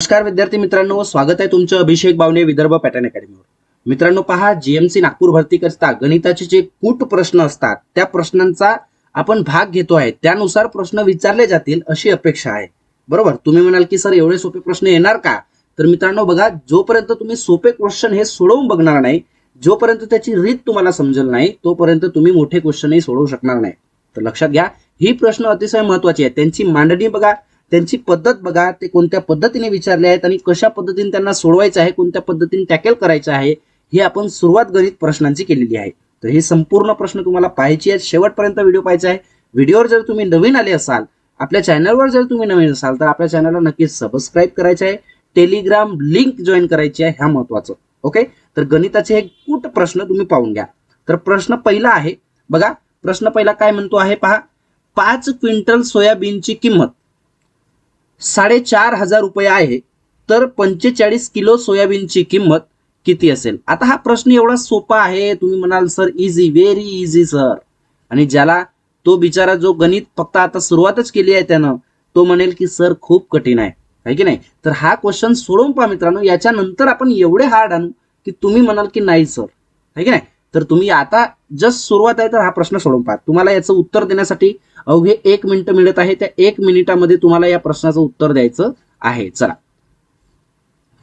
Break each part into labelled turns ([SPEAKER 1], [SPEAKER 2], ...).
[SPEAKER 1] नमस्कार विद्यार्थी मित्रांनो स्वागत आहे तुमचं अभिषेक बावणे विदर्भ पॅटर्न अकॅडमीवर. मित्रांनो पहा जीएमसी नागपूर भरती करता गणिताचे जे कूट प्रश्न असतात त्या प्रश्नांचा आपण भाग घेतो आहे. त्यानुसार प्रश्न विचारले जातील अशी अपेक्षा आहे. बरोबर? तुम्ही म्हणाल की सर एवढे सोपे प्रश्न येणार का? तर मित्रांनो बघा जोपर्यंत तुम्ही सोपे क्वेश्चन हे सोडवून बघणार नाही जोपर्यंत त्याची रीत तुम्हाला समजेल नाही तोपर्यंत तुम्ही मोठे क्वेश्चनही सोडवू शकणार नाही. तर लक्षात घ्या ही प्रश्न अतिशय महत्वाची आहे त्यांची मांडणी बघा त्यांची पद्धत बघा ते कोणत्या पद्धतीने विचारले आहेत आणि कशा पद्धतीने त्यांना सोडवायचं आहे कोणत्या पद्धतीने टॅकल करायचं आहे ही आपण सुरुवात गणित प्रश्नांची केलेली आहे. तर हे संपूर्ण प्रश्न तुम्हाला पाहायची आहेत. शेवटपर्यंत व्हिडिओ पाहायचा आहे. व्हिडिओवर जर तुम्ही नवीन आले असाल आपल्या चॅनलवर जर तुम्ही नवीन असाल तर आपल्या चॅनलला नक्कीच सबस्क्राईब करायचं आहे. टेलिग्राम लिंक जॉईन करायची आहे ह्या महत्वाचं. ओके तर गणिताचे हे कूट प्रश्न तुम्ही पाहून घ्या. तर प्रश्न पहिला आहे बघा प्रश्न पहिला काय म्हणतो आहे पहा. पाच क्विंटल सोयाबीनची किंमत. साडेचार हजार रुपये आहे तर पंचेचाळीस किलो सोयाबीनची किंमत किती असेल? आता हा प्रश्न एवढा सोपा आहे. तुम्ही म्हणाल sir easy very easy sir आणि ज्याला तो बिचारा जो गणित फक्त आता सुरुवातच केली आहे त्यानं तो म्हणेल की सर खूप कठीण आहे. आहे की नाही? तर हा क्वेश्चन सोडवून पहा मित्रांनो. याच्यानंतर आपण एवढे हार्ड आणू की तुम्ही म्हणाल की नाही सर आहे की नाही? तर तुम्ही आता जस्ट सुरुवात आहे तर हा प्रश्न सोडून पहा. तुम्हाला याचं उत्तर देण्यासाठी अवघे एक मिनिट मिळत आहे. त्या एक मिनिटामध्ये तुम्हाला या प्रश्नाचं उत्तर द्यायचं आहे. चला.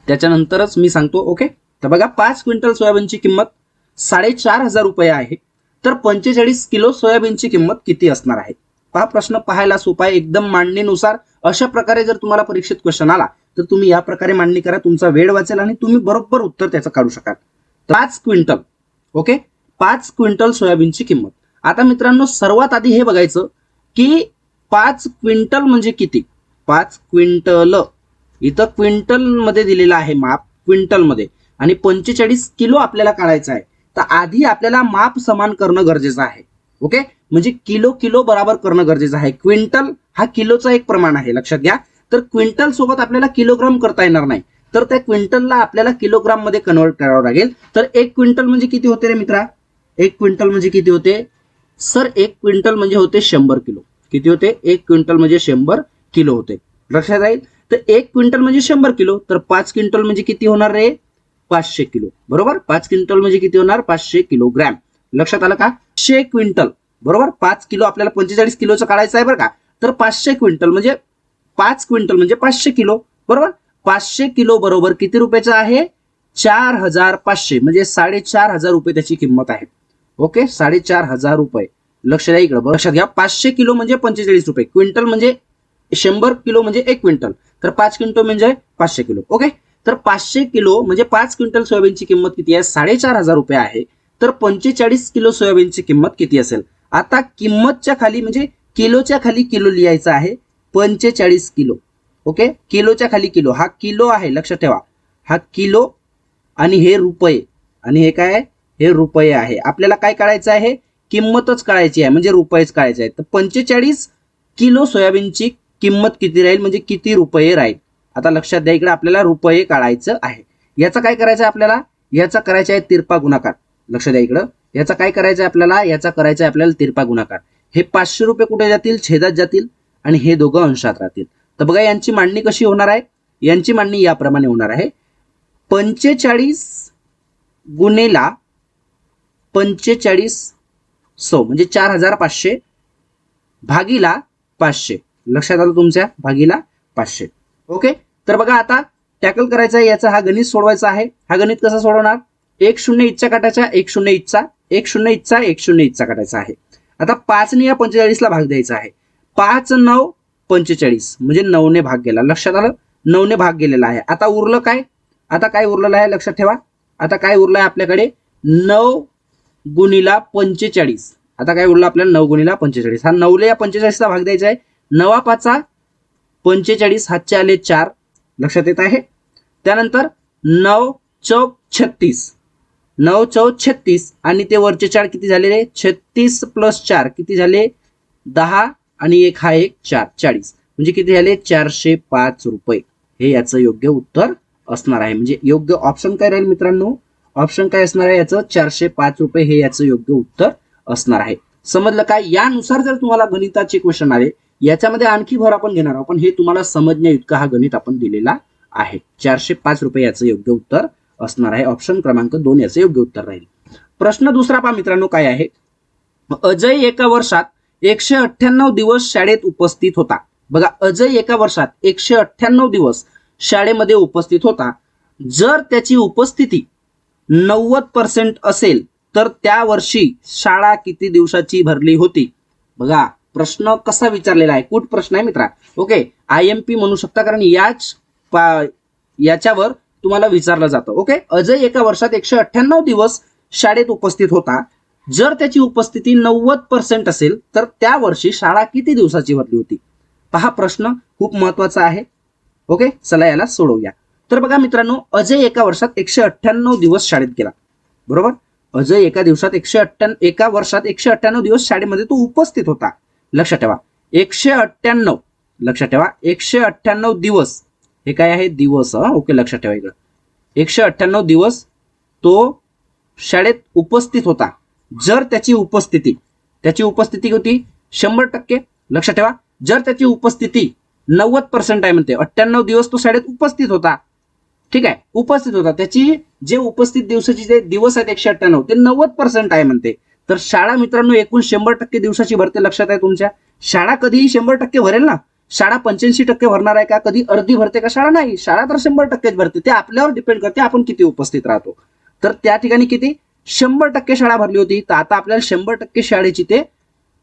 [SPEAKER 1] त्याच्यानंतरच मी सांगतो ओके? तर बघा पाच क्विंटल सोयाबीनची किंमत साडेचार हजार रुपये आहे. तर पंचेचाळीस किलो सोयाबीनची किंमत किती असणार आहे? हा प्रश्न पाहायला सोपा आहे. एकदम मांडणीनुसार अशा प्रकारे जर तुम्हाला परीक्षेत क्वेश्चन आला तर तुम्ही या प्रकारे मांडणी करा. तुमचा वेळ वाचेल आणि तुम्ही बरोबर उत्तर त्याचं काढू शकाल. पाच क्विंटल ओके? पाच क्विंटल सोयाबीनची किंमत. आता मित्रांनो सर्वात आधी हे बघायचं. की पाच क्विंटल म्हणजे किती? पाच क्विंटल. इथं क्विंटलमध्ये दिलेलं आहे माप क्विंटलमध्ये आणि पंचेचाळीस किलो आपल्याला काढायचं आहे. तर आधी आपल्याला माप समान करणं गरजेचं आहे. ओके? म्हणजे किलो किलो बराबर करणं गरजेचं आहे. क्विंटल हा किलोचा एक प्रमाण आहे लक्षात घ्या. तर क्विंटल सोबत आपल्याला किलोग्राम करता येणार नाही. तर त्या क्विंटलला आपल्याला किलोग्राममध्ये कन्वर्ट करावं लागेल. तर एक क्विंटल म्हणजे किती होते रे मित्रा? एक क्विंटल म्हणजे किती होते? सर एक क्विंटल म्हणजे होते शंभर किलो. किती होते? एक क्विंटल म्हणजे शंभर किलो होते. लक्षात राहील? तर एक क्विंटल म्हणजे शंभर किलो तर पाच क्विंटल म्हणजे किती होणार रे? पाचशे किलो. बरोबर? पाच क्विंटल म्हणजे किती होणार? पाचशे किलोग्रॅम. लक्षात आलं का? शे क्विंटल. बरोबर? पाच किलो आपल्याला पंचेचाळीस किलोचं काढायचं आहे बरं का? तर पाचशे क्विंटल म्हणजे पाच क्विंटल म्हणजे पाचशे किलो. बरोबर? पाचशे किलो बरोबर किती रुपयाचं आहे? चार हजार पाचशे. म्हणजे साडेचार हजार रुपये त्याची किंमत आहे. ओके? साडेचार हजार रुपये. लक्ष द्या इकडं लक्षात घ्या पाचशे किलो म्हणजे पंचेचाळीस रुपये. क्विंटल म्हणजे शंभर किलो म्हणजे एक क्विंटल. तर पाच क्विंटल म्हणजे पाचशे किलो ओके? तर पाचशे किलो म्हणजे पाच क्विंटल सोयाबीनची किंमत किती आहे? साडेचार हजार रुपये आहे. तर पंचेचाळीस किलो सोयाबीनची किंमत किती असेल? आता किंमतच्या खाली म्हणजे किलोच्या खाली किलो लिहायचं आहे पंचेचाळीस किलो ओके? किलोच्या खाली किलो. हा किलो आहे लक्षात ठेवा. हा किलो आणि हे रुपये. आणि हे काय आहे? हे रुपये आहे. आपल्याला काय काढायचं आहे? किंमतच काढायची आहे. म्हणजे रुपयेच काढायचे आहे तर पंचेचाळीस किलो सोयाबीनची किंमत किती राहील? म्हणजे किती रुपये राहील? आता लक्षात द्या इकडे आपल्याला रुपये काढायचं आहे. याचा काय करायचं आहे आपल्याला? याचा करायचा आहे तिरपा गुणाकार. लक्ष द्या इकडं. याचा काय करायचं आहे आपल्याला? याचा करायचा आहे आपल्याला तिरपा गुणाकार. हे पाचशे रुपये कुठे जातील? छेदात जातील. आणि हे दोघं अंशात राहतील. तर बघा यांची मांडणी कशी होणार आहे? यांची मांडणी याप्रमाणे होणार आहे. पंचेचाळीस गुणेला पंचेचाळीस सौ म्हणजे चार हजार पाचशे भागीला पाचशे. लक्षात आलं तुमच्या? भागीला पाचशे. ओके? तर बघा आता टॅकल करायचा आहे याचा हा गणित सोडवायचा आहे. हा गणित कसा सोडवणार? एक शून्य इच्छा काटायचा एक शून्य इच्छा एक शून्य इच्छा एक शून्य इच्छा काटायचा आहे. आता पाचने या पंचेचाळीसला भाग द्यायचा आहे. पाच नऊ पंचेचाळीस म्हणजे नऊने भाग गेला. लक्षात आलं? नऊने भाग गेलेला आहे. आता उरलं काय? आता काय उरलेलं आहे? लक्षात ठेवा. आता काय उरलं आहे आपल्याकडे? नऊ गुणीला पंचेचाळीस. आता काय उरलं आपल्याला? नऊ गुणीला पंचेचाळीस. हा नऊला या पंचेचाळीसचा भाग द्यायचा आहे. नवा पाचा पंचेचाळीस हातचे आले चार. लक्षात येत आहे? त्यानंतर नऊ चौक छत्तीस. नऊ चौ छत्तीस आणि ते वरचे चार किती झालेले? छत्तीस प्लस चार. किती झाले? दहा आणि एक हा एक चार. चाळीस. म्हणजे किती झाले? चारशे पाच रुपये. हे याचं योग्य उत्तर असणार आहे. म्हणजे योग्य ऑप्शन काय राहील मित्रांनो? ऑप्शन काय असणार आहे याचं? चारशे पाच रुपये हे याचं योग्य उत्तर असणार आहे. समजलं काय? यानुसार जर तुम्हाला गणिताचे क्वेश्चन आले याच्यामध्ये आणखी भर आपण घेणार आहोत. पण हे तुम्हाला समजण्या इतका हा गणित आपण दिलेला आहे. चारशे पाच रुपये याचं योग्य उत्तर असणार आहे. ऑप्शन क्रमांक दोन याचं योग्य उत्तर राहील. प्रश्न दुसरा पहा मित्रांनो काय आहे? अजय एका वर्षात एकशे अठ्ठ्याण्णव दिवस शाळेत उपस्थित होता. बघा अजय एका वर्षात एकशे अठ्ठ्याण्णव दिवस शाळेमध्ये उपस्थित होता. जर त्याची उपस्थिती नव्वद पर्सेंट असेल तर त्या वर्षी शाळा किती दिवसाची भरली होती? बघा प्रश्न कसा विचारलेला आहे? कुठ प्रश्न आहे मित्रा. ओके आय एम पी म्हणू शकता कारण याच पा- याच्यावर तुम्हाला विचारलं जातं. ओके अजय एका वर्षात एकशे अठ्ठ्याण्णव दिवस शाळेत उपस्थित होता. जर त्याची उपस्थिती नव्वद पर्सेंट असेल तर त्या वर्षी शाळा किती दिवसाची भरली होती? पहा प्रश्न खूप महत्त्वाचा आहे. ओके चला याला सोडवूया. तर बघा मित्रांनो अजय एका वर्षात एकशे अठ्ठ्याण्णव दिवस शाळेत गेला. बरोबर? अजय एका दिवसात एकशे अठ्ठ्याण्णव एका वर्षात एकशे अठ्ठ्याण्णव दिवस शाळेमध्ये तो उपस्थित होता. लक्षात ठेवा. एकशे अठ्ठ्याण्णव लक्षात ठेवा. एकशे अठ्ठ्याण्णव दिवस. हे काय आहे? दिवस ओके लक्षात ठेवा इकडं. एकशे अठ्ठ्याण्णव दिवस तो शाळेत उपस्थित होता. जर त्याची उपस्थिती त्याची उपस्थिती होती शंभर टक्के. लक्षात ठेवा. जर त्याची उपस्थिती नव्वद पर्सेंट आहे म्हणते अठ्ठ्याण्णव दिवस तो शाळेत उपस्थित होता. ठीक आहे? उपस्थित होता त्याची जे उपस्थित दिवसाचे जे दिवस आहेत एकशे अठ्ठ्याण्णव ते नव्वद पर्सेंट आहे म्हणते. तर शाळा मित्रांनो एकूण शंभर टक्के दिवसाची भरते लक्षात आहे तुमच्या. शाळा कधीही शंभर टक्के भरेल ना? शाळा पंच्याऐंशी टक्के भरणार आहे का? कधी अर्धी भरते का? शाळा नाही. शाळा तर शंभर टक्केच भरते. ते आपल्यावर डिपेंड करते. आपण किती उपस्थित राहतो. तर त्या ठिकाणी किती? शंभर टक्के शाळा भरली होती. तर आता आपल्याला शंभर टक्के शाळेची ते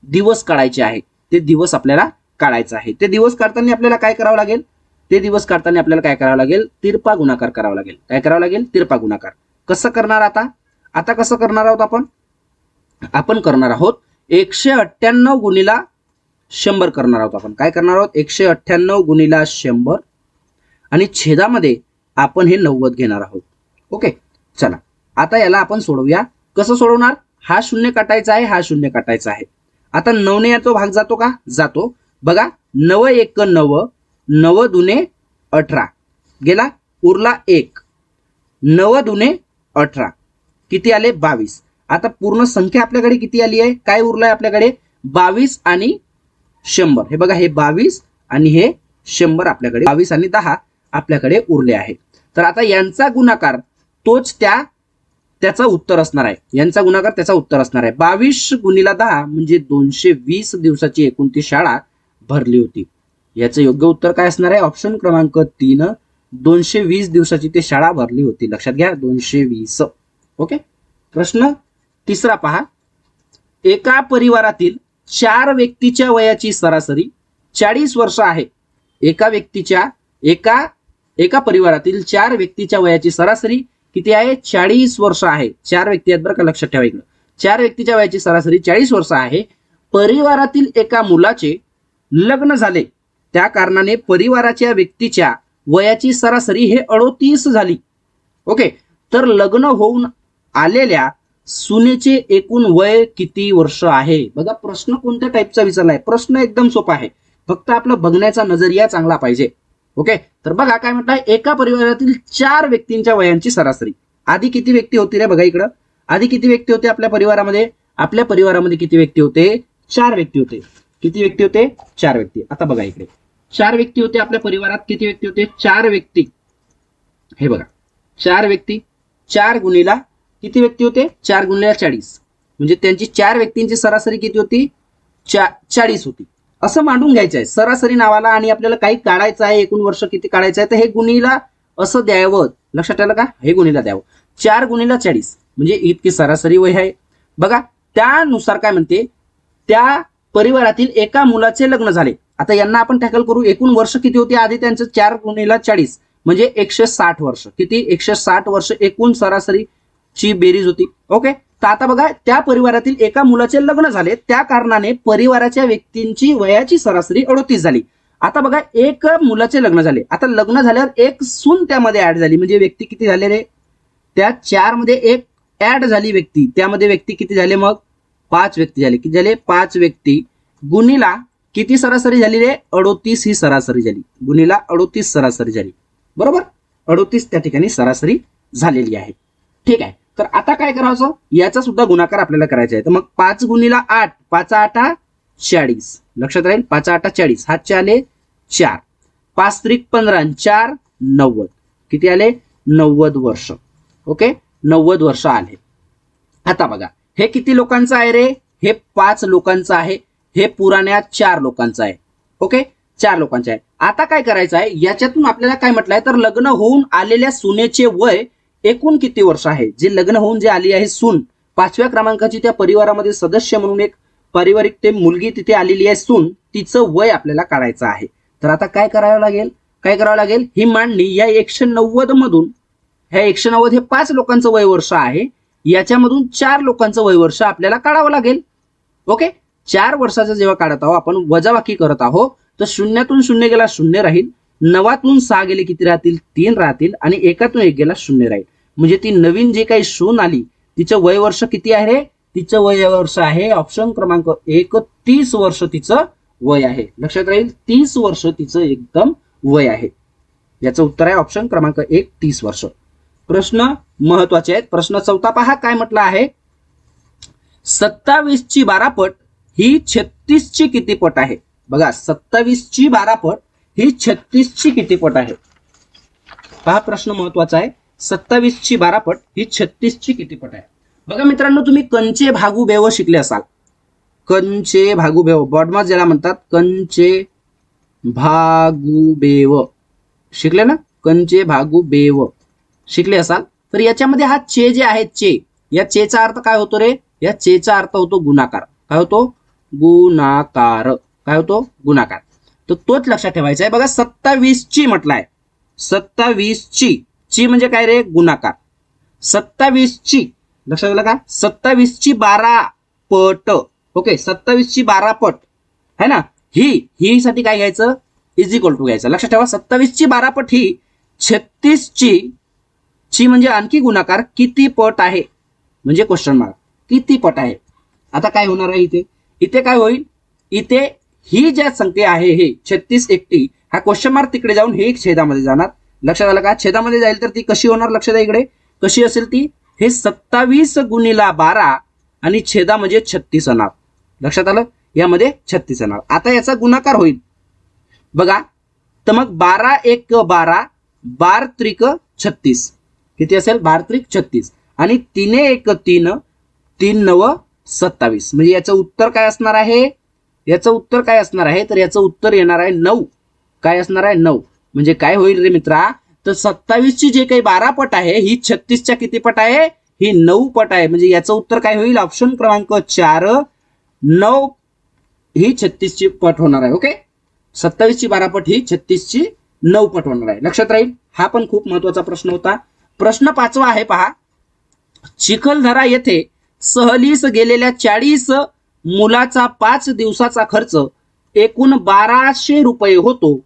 [SPEAKER 1] दिवस काढायचे आहे. ते दिवस आपल्याला काढायचं आहे. ते दिवस काढताना आपल्याला काय करावं लागेल? ते दिवस काढताना आपल्याला काय करावं लागेल? तिरपा गुणाकार करावा लागेल. काय करावं लागेल? तिरपा गुणाकार. कसं करणार आता? आता कसं करणार आहोत आपण? आपण करणार आहोत एकशे अठ्ठ्याण्णव गुणीला शंभर करणार आहोत आपण. काय करणार आहोत? एकशे अठ्ठ्याण्णव गुणीला शंभर. आणि छेदामध्ये आपण हे नव्वद घेणार आहोत. ओके? चला. आता याला आपण सोडवूया. कसं सोडवणार? हा शून्य काटायचा आहे हा शून्य काटायचा आहे. आता नवने याचा भाग जातो का? जातो. बघा नव एक नव नव दुने अठरा. गेला उरला एक. नव दुने अठरा. किती आले? बावीस. आता पूर्ण संख्या आपल्याकडे किती आली आहे? काय उरलं आहे आपल्याकडे? बावीस आणि शंभर. हे बघा हे बावीस आणि हे शंभर आपल्याकडे. बावीस आणि दहा आपल्याकडे उरले आहे तर आता यांचा गुणाकार तोच त्या त्याचा उत्तर असणार आहे. यांचा गुणाकार त्याचा उत्तर असणार आहे. बावीस गुणीला दहा म्हणजे दोनशे वीस दिवसाची एकूण ती शाळा भरली होती. याचं योग्य उत्तर काय असणार आहे? ऑप्शन क्रमांक तीन दोनशे वीस दिवसाची ते शाळा भरली होती. लक्षात घ्या दोनशे वीस. ओके प्रश्न तिसरा पहा. एका परिवारातील चार व्यक्तीच्या वयाची सरासरी चाळीस वर्ष आहे. एका व्यक्तीच्या एका एका परिवारातील चार व्यक्तीच्या वयाची सरासरी किती आहे? चाळीस वर्ष आहे. चार व्यक्ती आहेत बरं का लक्षात ठेवा इकडं. चार व्यक्तीच्या वयाची सरासरी चाळीस वर्ष आहे. परिवारातील एका मुलाचे लग्न झाले. त्या कारणाने परिवाराच्या व्यक्तीच्या वयाची सरासरी हे अडोतीस झाली. ओके तर लग्न होऊन आलेल्या सुनेचे एकूण वय किती वर्ष आहे? बघा प्रश्न कोणत्या टाईपचा विचारलाय? प्रश्न एकदम सोपा आहे. फक्त आपला बघण्याचा नजरिया चांगला पाहिजे. ओके तर बघा काय म्हटलंय एका परिवारातील चार व्यक्तींच्या वयांची सरासरी. आधी किती व्यक्ती होती रे बघा इकडं? आधी किती व्यक्ती होते आपल्या परिवारामध्ये? आपल्या परिवारामध्ये किती व्यक्ती होते? चार व्यक्ती होते. किती व्यक्ती होते? चार व्यक्ती. आता बघा इकडे. चार व्यक्ती होते आपल्या परिवारात. किती व्यक्ती होते? चार व्यक्ती. हे बघा. चार व्यक्ती चार गुणीला किती व्यक्ती होते? चार गुणीला चाळीस. म्हणजे त्यांची चार व्यक्तींची सरासरी किती होती? चा चाळीस होती. असं मांडून घ्यायचं आहे. सरासरी नावाला आणि आपल्याला काही काढायचं आहे एकूण वर्ष किती काढायचं आहे तर हे गुणीला असं द्यावं. लक्षात आलं का? हे गुणीला द्यावं. चार गुणीला चाळीस. म्हणजे इतकी सरासरी वय आहे. बघा त्यानुसार काय म्हणते? त्या परिवारातील एका मुलाचे लग्न झाले. आता यांना आपण टॅकल करू. एकूण वर्ष किती होती? आधी त्यांचं चार गुणीला चाळीस. म्हणजे एकशे साठ वर्ष. किती? एकशे साठ वर्ष एकूण सरासरी ची बेरीज होती. ओके? तर आता बघा त्या परिवारातील एका मुलाचे लग्न झाले. त्या कारणाने परिवाराच्या व्यक्तींची वयाची सरासरी अडोतीस झाली. आता बघा एक मुलाचे लग्न झाले. आता लग्न झाल्यावर एक सून त्यामध्ये ऍड झाली. म्हणजे व्यक्ती किती झाले रे? त्या चारमध्ये एक ऍड झाली व्यक्ती. त्यामध्ये व्यक्ती किती झाले मग? पाच व्यक्ती झाले. किती झाले? पाच व्यक्ती. गुणीला किती सरासरी झाली रे? अडोतीस ही सरासरी झाली. गुणीला अडोतीस सरासरी झाली. बरोबर? अडोतीस त्या ठिकाणी सरासरी झालेली आहे. ठीक आहे. तर आता काय करायचं? याचा सुद्धा गुणाकार आपल्याला करायचा आहे. तर मग पाच गुणीला आठ पाच आठा चाळीस. लक्षात राहील? पाच आठा चाळीस. हातचे आले चार. पाच त्रिक पंधरा आणि चार नव्वद. किती आले? नव्वद वर्ष. ओके? नव्वद वर्ष आले. आता बघा. हे किती लोकांचं आहे रे? हे पाच लोकांचं आहे. हे पुराण्या चार लोकांचं आहे. ओके? चार लोकांचं आहे. आता काय करायचं आहे? याच्यातून आपल्याला काय म्हटलंय? तर लग्न होऊन आलेल्या सुनेचे वय एकूण किती वर्ष आहे? जे लग्न होऊन जे आली आहे सून पाचव्या क्रमांकाची त्या परिवारामध्ये सदस्य म्हणून एक पारिवारिक ते मुलगी तिथे आलेली आहे सून तिचं वय आपल्याला काढायचं आहे. तर आता काय करावं लागेल? काय करावं लागेल? ही मांडणी या एकशे नव्वद मधून ह्या एकशे नव्वद हे पाच लोकांचं वयवर्ष आहे. याच्यामधून चार लोकांचं वयवर्ष आपल्याला काढावं लागेल. ओके? चार वर्षाचा जेव्हा काढत आहोत आपण वजाबाकी करत आहोत तर शून्यातून शून्य गेला शून्य राहील नवातून सहा गेले किती राहतील? तीन राहतील आणि एकातून एक गेला शून्य राहील. म्हणजे ती नवीन जे काही शून आली तिचं वय वर्ष किती आहे? तिचं वय वर्ष आहे ऑप्शन क्रमांक एक तीस वर्ष तिचं वय आहे. लक्षात राहील तीस वर्ष तिचं एकदम वय आहे. याचं उत्तर आहे ऑप्शन क्रमांक एक तीस वर्ष. प्रश्न महत्त्वाचे आहेत. प्रश्न चौथा पहा काय म्हटलं आहे? सत्तावीस ची ही छत्तीसची किती पट आहे? बघा सत्तावीस ची बारा पट ही छत्तीसची किती पट आहे? हा प्रश्न महत्त्वाचा आहे. सत्तावीस ची बारा पट ही छत्तीसची किती पट आहे? बघा मित्रांनो तुम्ही कंचे भागू बेव शिकले असाल. कंचे भागू बेव बॉडमास ज्याला म्हणतात कंचे भागू बेव शिकले ना? कंचे भागू बेव शिकले असाल? तर याच्यामध्ये हा चे जे आहे चे. या चेचा अर्थ काय होतो रे? या चेचा अर्थ होतो गुणाकार. काय होतो? गुणाकार. काय होतो? गुणाकार. तर तोच लक्षात ठेवायचा आहे. बघा सत्तावीस ची म्हटलाय. सत्तावीस ची ची म्हणजे काय रे? गुणाकार. सत्तावीस ची लक्षात आलं का? सत्तावीस ची बारा पट. ओके सत्तावीस ची बारा पट. है ना? ही ही साठी काय घ्यायचं? इज इक्वल टू घ्यायचं. लक्षात ठेवा सत्तावीस ची बारा पट ही छत्तीस ची ची म्हणजे आणखी गुणाकार किती पट आहे? म्हणजे क्वेश्चन मार्क किती पट आहे? आता काय होणार आहे इथे? इथे काय होईल? इथे ही ज्या संख्या आहे हे छत्तीस एकटी हा क्वेश्चन मार्क तिकडे जाऊन हे छेदामध्ये जाणार. लक्षात आलं का? छेदामध्ये जाईल तर ती कशी होणार? लक्षात आहे इकडे. कशी असेल ती? हे सत्तावीस गुणिला बारा आणि छेदा म्हणजे छत्तीस होणार. लक्षात आलं? यामध्ये छत्तीस येणार आता याचा गुणाकार होईल. बघा. तर मग बारा एक बारा बार त्रिक छत्तीस. किती असेल? बार त्रिक छत्तीस. आणि तिने एक तीन तीन नव सत्तावीस. म्हणजे याचं उत्तर काय असणार आहे? याचं उत्तर काय असणार आहे? तर याचं उत्तर येणार आहे नऊ. काय असणार आहे? नऊ. म्हणजे काय होईल रे मित्रा? तर सत्तावीसची जे काही बारा पट आहे ही छत्तीसच्या किती पट आहे? ही नऊ पट आहे. म्हणजे याचं उत्तर काय होईल? ऑप्शन क्रमांक चार नऊ ही छत्तीसची पट होणार आहे. ओके? सत्तावीसची बारा पट ही छत्तीसची नऊ पट होणार आहे. लक्षात राहील? हा पण खूप महत्त्वाचा प्रश्न होता. प्रश्न पाचवा आहे पहा. चिखलदरा येथे सहलीस गेलेल्या चाळीस मुलाचा पाच दिवसाचा खर्च एकूण बाराशे रुपये होतो.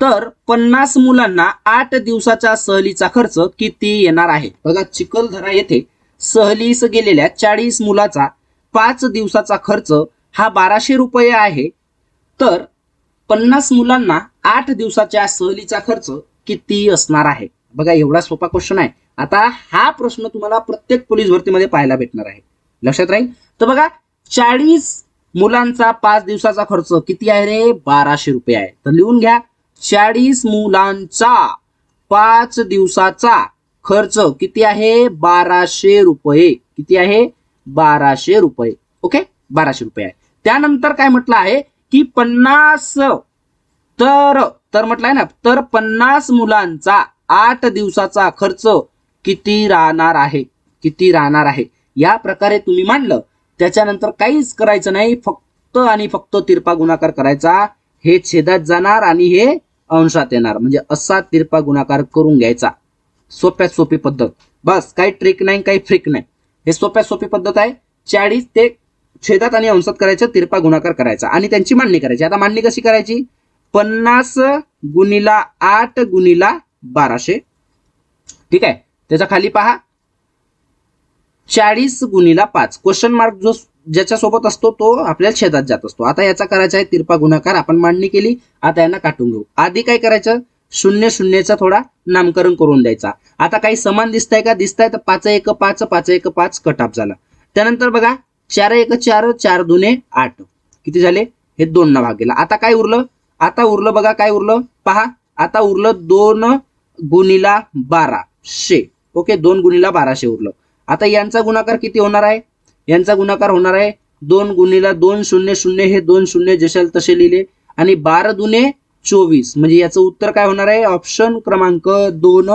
[SPEAKER 1] तर पन्नास मुलांना आठ दिवसाच्या सहलीचा खर्च किती येणार आहे? बघा चिखलदरा येथे सहलीस गेलेल्या चाळीस मुलाचा पाच दिवसाचा खर्च हा बाराशे रुपये आहे. तर पन्नास मुलांना आठ दिवसाच्या सहलीचा खर्च किती असणार आहे? बघा एवढा सोपा क्वेश्चन आहे. आता हा प्रश्न तुम्हाला प्रत्येक पोलीस भरतीमध्ये पाहायला भेटणार आहे. लक्षात राहील? तर बघा चाळीस मुलांचा पाच दिवसाचा खर्च किती आहे रे? बाराशे रुपये आहे. तर लिहून घ्या चाळीस मुलांचा पाच दिवसाचा खर्च किती आहे? बाराशे रुपये. किती आहे? बाराशे रुपये. ओके? बाराशे रुपये आहे. त्यानंतर काय म्हटलं आहे? की पन्नास तर तर म्हटलंय ना तर पन्नास मुलांचा आठ दिवसाचा खर्च किती राहणार आहे? किती राहणार आहे? या प्रकारे तुम्ही मांडलं त्याच्यानंतर काहीच करायचं नाही फक्त आणि फक्त तिरपा गुणाकार करायचा. हे छेदात जाणार आणि हे अंशात येणार. म्हणजे असा तिरपा गुणाकार करून घ्यायचा. सोप्यात सोपी पद्धत. बस काही ट्रिक नाही काही फ्रिक नाही. हे सोप्यात सोपी पद्धत आहे. चाळीस ते छेदात आणि अंशात करायचं तिरपा गुणाकार करायचा. आणि त्यांची मांडणी करायची. आता मांडणी कशी करायची? पन्नास गुणिला आठ गुणिला बाराशे. ठीक आहे? त्याच्याखाली पहा. चाळीस गुणीला पाच. क्वेश्चन मार्क जो ज्याच्या सोबत असतो तो आपल्या छेदात जात असतो. आता याचा करायचा आहे तिरपा गुणाकार. आपण मांडणी केली आता यांना काटून घेऊ. आधी काय करायचं? शून्य शून्यचा थोडा नामकरण करून द्यायचा. आता काही समान दिसतंय का? दिसतंय तर पाच एक पाच पाच एक पाच कटाप झाला. त्यानंतर बघा चार एक चार चार दुने आठ. किती झाले? हे दोन ना भाग गेला आता काय उरलं? आता उरलं बघा काय उरलं? पहा आता उरलं दोन गुणीला बाराशे. ओके दोन गुणीला बाराशे उरलं. आता यांचा गुणाकार किती होणार आहे? यांचा गुणाकार होणार आहे दोन गुन्हेला दोन शून्य शून्य हे दोन शून्य जशाल तसे लिहिले. आणि बारा दुने चोवीस म्हणजे याचं उत्तर काय होणार आहे? ऑप्शन क्रमांक दोन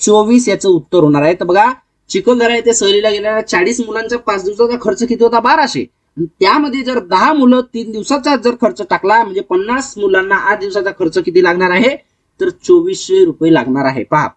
[SPEAKER 1] चोवीस याचं उत्तर होणार आहे. तर बघा चिखलदरा येथे सहलीला गेलेल्या चाळीस मुलांचा पाच दिवसाचा खर्च किती होता? बाराशे. त्यामध्ये जर दहा मुलं तीन दिवसाचा जर खर्च टाकला म्हणजे पन्नास मुलांना आठ दिवसाचा खर्च किती लागणार आहे? तर चोवीसशे रुपये लागणार आहे. पहा.